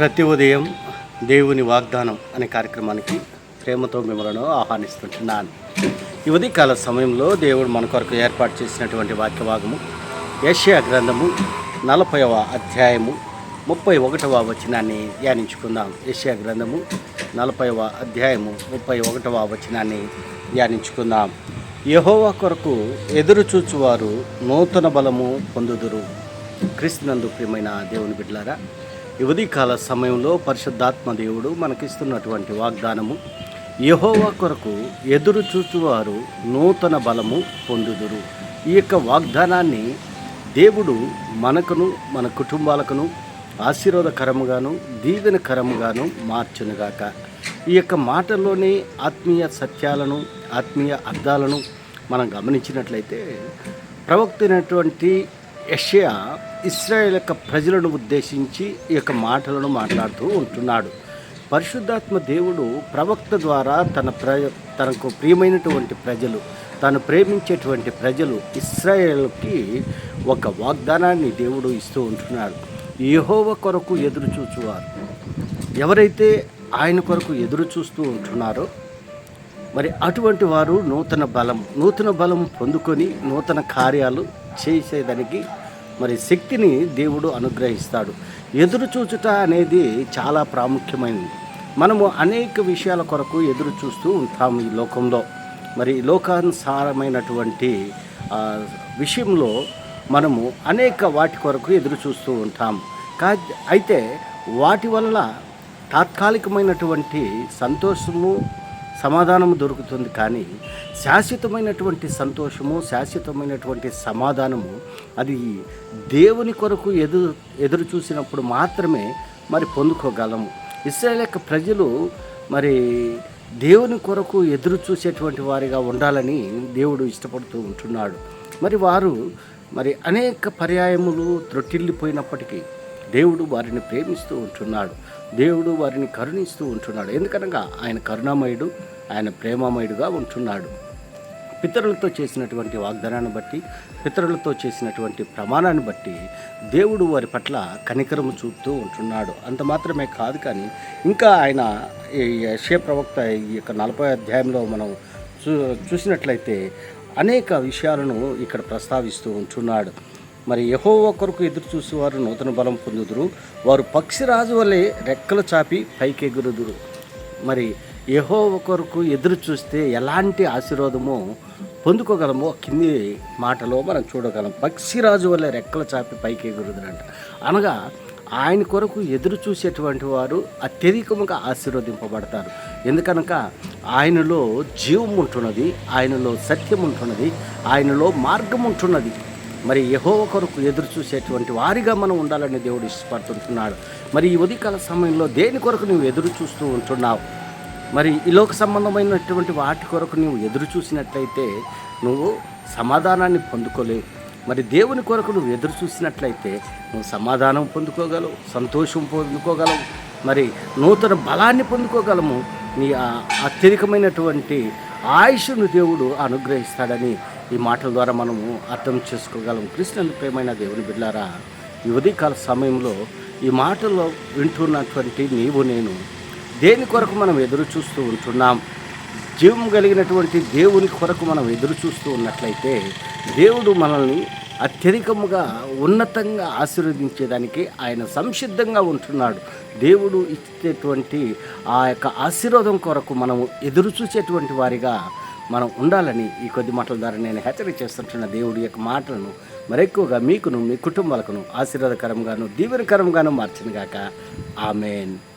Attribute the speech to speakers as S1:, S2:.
S1: ప్రతి ఉదయం దేవుని వాగ్దానం అనే కార్యక్రమానికి ప్రేమతో మిమ్మల్ని ఆహ్వానిస్తుంటున్నాను. ఈ ఉదయకాల సమయంలో దేవుడు మన కొరకు ఏర్పాటు చేసినటువంటి వాక్యవాగము భాగము గ్రంథము నలభైవ అధ్యాయము ముప్పై ఒకటవ వచనాన్ని ధ్యానించుకుందాం. యెషయా గ్రంథము నలభైవ అధ్యాయము ముప్పై ఒకటవ వచనాన్ని ధ్యానించుకుందాం. యహోవా కొరకు ఎదురు చూచువారు నూతన బలము పొందుదురు. క్రీస్తునందు ప్రియమైన దేవుని బిడ్డలారా కాల సమయంలో పరిశుద్ధాత్మ దేవుడు మనకిస్తున్నటువంటి వాగ్దానము యహోవా కొరకు ఎదురు చూచువారు నూతన బలము పొందుదురు. ఈ యొక్క వాగ్దానాన్ని దేవుడు మనకును మన కుటుంబాలకును ఆశీర్వాదకరముగాను దీవెనకరముగాను మార్చునుగాక. ఈ యొక్క మాటల్లోని ఆత్మీయ సత్యాలను ఆత్మీయ అర్థాలను మనం గమనించినట్లయితే ప్రవక్తైనటువంటి యషయా ఇస్రాయేల్ యొక్క ప్రజలను ఉద్దేశించి ఈ యొక్క మాటలను మాట్లాడుతూ ఉంటున్నాడు. పరిశుద్ధాత్మ దేవుడు ప్రవక్త ద్వారా తన ప్ర తనకు ప్రియమైనటువంటి ప్రజలు తాను ప్రేమించేటువంటి ప్రజలు ఇస్రాయేల్కి ఒక వాగ్దానాన్ని దేవుడు ఇస్తూ ఉంటున్నాడు. యహోవ కొరకు ఎదురు చూచువారు. ఎవరైతే ఆయన కొరకు ఎదురు చూస్తూ ఉంటున్నారో మరి అటువంటి వారు నూతన బలం నూతన బలం పొందుకొని నూతన కార్యాలు చేసేదానికి మరి శక్తిని దేవుడు అనుగ్రహిస్తాడు. ఎదురు చూచుట అనేది చాలా ప్రాముఖ్యమైనది. మనము అనేక విషయాల కొరకు ఎదురు చూస్తూ ఉంటాము ఈ లోకంలో. మరి లోకానుసారమైనటువంటి విషయంలో మనము అనేక వాటి కొరకు ఎదురు చూస్తూ ఉంటాం. కా అయితే వాటి వల్ల తాత్కాలికమైనటువంటి సంతోషము సమాధానము దొరుకుతుంది కానీ శాశ్వతమైనటువంటి సంతోషము శాశ్వతమైనటువంటి సమాధానము అది దేవుని కొరకు ఎదురు ఎదురు చూసినప్పుడు మాత్రమే మరి పొందుకోగలము. ఇస్రాయల్ యొక్క ప్రజలు మరి దేవుని కొరకు ఎదురు చూసేటువంటి వారిగా ఉండాలని దేవుడు ఇష్టపడుతూ ఉంటున్నాడు. మరి వారు మరి అనేక పర్యాయములు త్రొట్టిల్లిపోయినప్పటికీ దేవుడు వారిని ప్రేమిస్తూ ఉంటున్నాడు. దేవుడు వారిని కరుణిస్తూ ఉంటున్నాడు. ఎందుకనగా ఆయన కరుణామయుడు ఆయన ప్రేమమయుడుగా ఉంటున్నాడు. పితరులతో చేసినటువంటి వాగ్దానాన్ని బట్టి పితరులతో చేసినటువంటి ప్రమాణాన్ని బట్టి దేవుడు వారి పట్ల కనికరము చూపుతూ ఉంటున్నాడు. అంత మాత్రమే కాదు కానీ ఇంకా ఆయన ఈ ప్రవక్త ఈ యొక్క నలభై అధ్యాయంలో మనం చూ చూసినట్లయితే అనేక విషయాలను ఇక్కడ ప్రస్తావిస్తూ ఉంటున్నాడు. మరి యహోవ కొరకు ఎదురు చూసేవారు నూతన బలం పొందుదురు. వారు పక్షిరాజు వలె రెక్కలు చాపి పైకెగురుదురు. మరి ఏహో కొరకు ఎదురు చూస్తే ఎలాంటి ఆశీర్వాదము పొందుకోగలమో కింది మాటలో మనం చూడగలం. పక్షిరాజు వల్ల రెక్కల చాపి పైకి ఎగురుదనంట అనగా ఆయన కొరకు ఎదురు చూసేటువంటి వారు అత్యధికముగా ఆశీర్వదింపబడతారు. ఎందుకనక ఆయనలో జీవం ఉంటున్నది ఆయనలో సత్యం ఉంటున్నది ఆయనలో మార్గం ఉంటున్నది. మరి యహోవ కొరకు ఎదురు చూసేటువంటి వారిగా మనం ఉండాలని దేవుడు ఇష్టపడుతుంటున్నాడు. మరి ఈ ఉదయకాల సమయంలో దేని కొరకు నువ్వు ఎదురు చూస్తూ ఉంటున్నావు? మరి ఈ లోక సంబంధమైనటువంటి వాటి కొరకు నువ్వు ఎదురు చూసినట్లయితే నువ్వు సమాధానాన్ని పొందుకోలేవు మరి దేవుని కొరకు నువ్వు ఎదురు చూసినట్లయితే నువ్వు సమాధానం పొందుకోగలవు సంతోషం పొందుకోగలవు. మరి నూతన బలాన్ని పొందుకోగలము. నీ అత్యధికమైనటువంటి ఆయుష్ను దేవుడు అనుగ్రహిస్తాడని ఈ మాటల ద్వారా మనము అర్థం చేసుకోగలం. కృష్ణుని ప్రేమైన దేవుని బిడ్డారా ఈ ఉదయకాల సమయంలో ఈ మాటలో వింటున్నటువంటి నీవు నేను దేని కొరకు మనం ఎదురు చూస్తూ ఉంటున్నాం? జీవం కలిగినటువంటి దేవుని కొరకు మనం ఎదురు చూస్తూ ఉన్నట్లయితే దేవుడు మనల్ని అత్యధికముగా ఉన్నతంగా ఆశీర్వదించేదానికి ఆయన సంసిద్ధంగా ఉంటున్నాడు. దేవుడు ఇచ్చేటువంటి ఆ యొక్క ఆశీర్వాదం కొరకు మనము ఎదురు చూసేటువంటి వారిగా మనం ఉండాలని ఈ కొద్ది మాటల ద్వారా నేను హెచ్చరిక చేస్తుంటున్న దేవుడి యొక్క మాటలను మరెక్కువగా మీకును మీ కుటుంబాలకును ఆశీర్వాదకరంగాను దీవెనకరంగాను మార్చినగాక ఆమెన్.